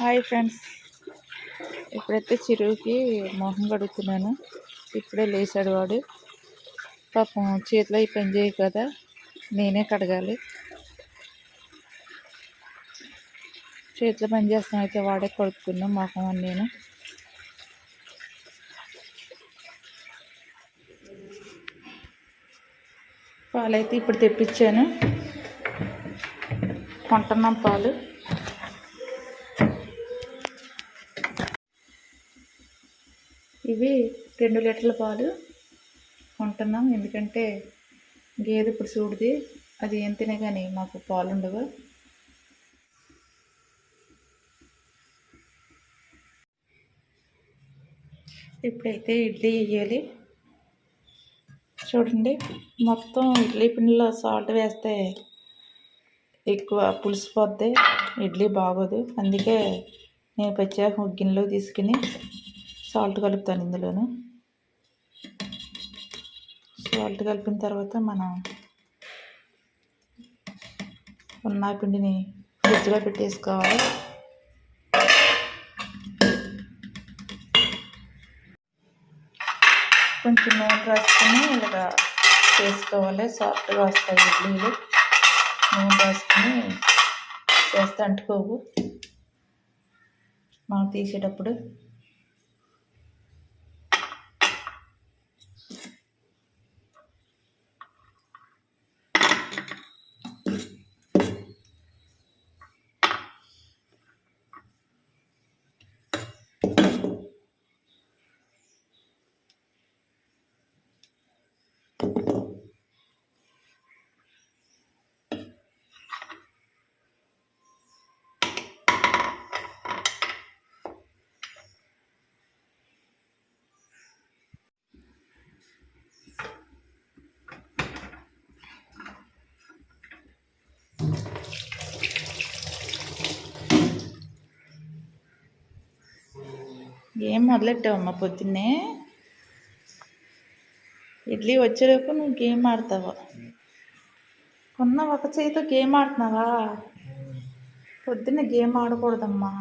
Hi friends. ఇప్పుడైతే చిరువుకి మొహం కడుగుతున్నాను. ఇప్పుడే లేచాడు వాడు. పాపం చేతిలో ఈ పని చేయ కదా నేనే కడగాలి. చేతిలో పని చేస్తాం అయితే వాడే కడుక్కున్నాం మొహం అని నేను. పాలైతే ఇప్పుడు తెప్పించాను. కొంటున్నాం పాలు. ఇవి రెండు లీటర్ల పాలు కొంటున్నాం. ఎందుకంటే గేదె ఇప్పుడు చూడుది అది ఏం తినే కానీ మాకు పాలు ఉండవు. ఇప్పుడైతే ఇడ్లీ వేయాలి. చూడండి మొత్తం ఇడ్లీ పిండిలో సాల్ట్ వేస్తే ఎక్కువ పులిసిపోద్ది ఇడ్లీ బాగోదు. అందుకే నేను ప్రత్యేక గిన్నెలో తీసుకుని సాల్ట్ కలుపుతాను ఇందులోను. సాల్ట్ కలిపిన తర్వాత మనం ఉన్న పిండిని ఫ్రిడ్జ్లో పెట్టేసుకోవాలి. కొంచెం నూనె రాసుకొని ఇలాగా చేసుకోవాలి. సాఫ్ట్గా వస్తాయి ఇడ్లీలు. నూనె రాసుకొని చేస్తే అంటుకోవు మనం తీసేటప్పుడు ఏం మొదలెట్టావమ్మా పొద్దున్నే? ఇడ్లీ వచ్చేలోపు నువ్వు గేమ్ ఆడతావు? కొన్న ఒక చేతితో గేమ్ ఆడుతున్నావా? పొద్దున్న గేమ్ ఆడకూడదమ్మా.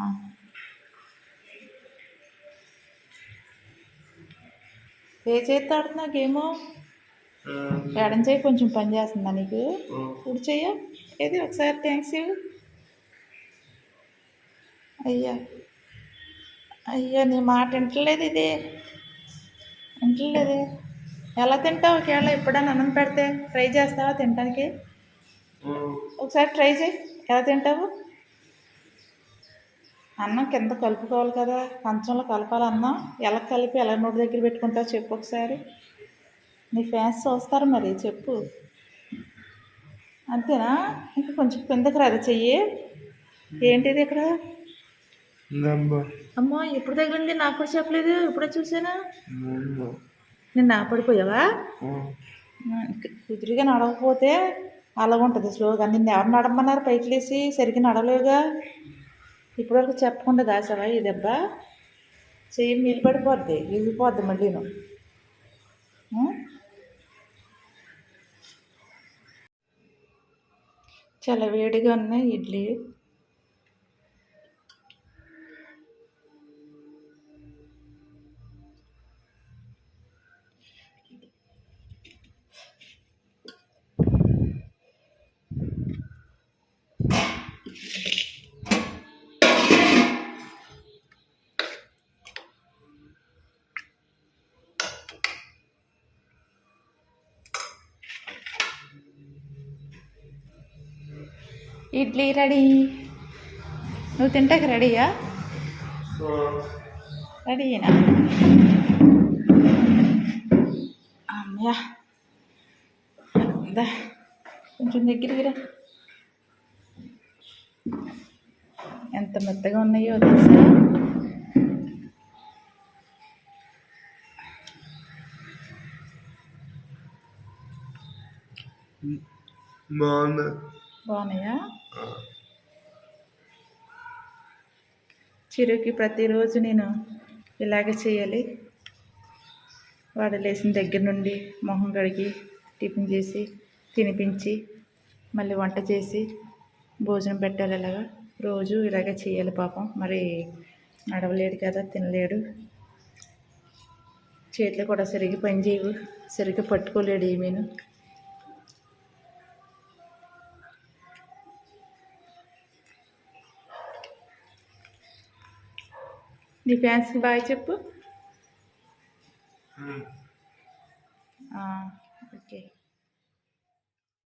ఏ చేతితో ఆడుతున్నావు గేము? ఎడం చేయి కొంచెం పని చేస్తుందా నీకు? కుడి చెయ్య. ఏది? ఒకసారి థ్యాంక్స్ అయ్యా. అయ్యో నీ మాట వింటలేదు ఇది. వింటలేదు. ఎలా తింటావు? ఒకవేళ ఎప్పుడైనా అన్నం పెడితే ట్రై చేస్తావా తినడానికి ఒకసారి ట్రై చేయి. ఎలా తింటావు? అన్నం కింద కలుపుకోవాలి కదా. కంచంలో కలపాలి అన్నం. ఎలా కలిపి ఎలా నోటి దగ్గర పెట్టుకుంటావు చెప్పు ఒకసారి. నీ ఫ్యాన్స్ చూస్తారు మరి చెప్పు. అంతేనా? ఇంకా కొంచెం కిందకి రాదు చెయ్యి. ఏంటిది ఇక్కడ? అమ్మో ఎప్పుడు తగిలింది? నాకు కూడా చెప్పలేదు. ఇప్పుడే చూసానా? నిన్న పడిపోయావా కుదురుగా నడవకపోతే అలా ఉంటుంది స్లోగా. నిన్ను ఎవరు నడమన్నారు? పైకి లేసి సరిగ్గా నడవలేవుగా ఇప్పటివరకు చెప్పకుండా దాసావా ఈ దెబ్బ? చెయ్యి విరిగిపోద్ది మళ్ళీ చాలా వేడిగా ఉన్నాయి ఇడ్లీ. ఇడ్లీ రెడీ. నువ్వు తింటాక రెడీయా? రెడీనా అమ్మయా దా కొంచెం దగ్గరికి ఎంత మెత్తగా ఉన్నాయో తెలుసా? బాగున్నాయా? చిరుకి ప్రతిరోజు నేను ఇలాగే చేయాలి. వాడు లేచిన దగ్గర నుండి మొహం కడిగి టిఫిన్ చేసి తినిపించి మళ్ళీ వంట చేసి భోజనం పెట్టాలి ఇలాగా రోజు ఇలాగే చేయాలి పాపం. మరి నడవలేడు కదా తినలేడు. చేతులు కూడా సరిగ్గా పని చేయవు సరిగ్గా పట్టుకోలేడు ఏమీను నీ ఫ్యాన్స్కి బాయ్ చెప్పు. ఓకే.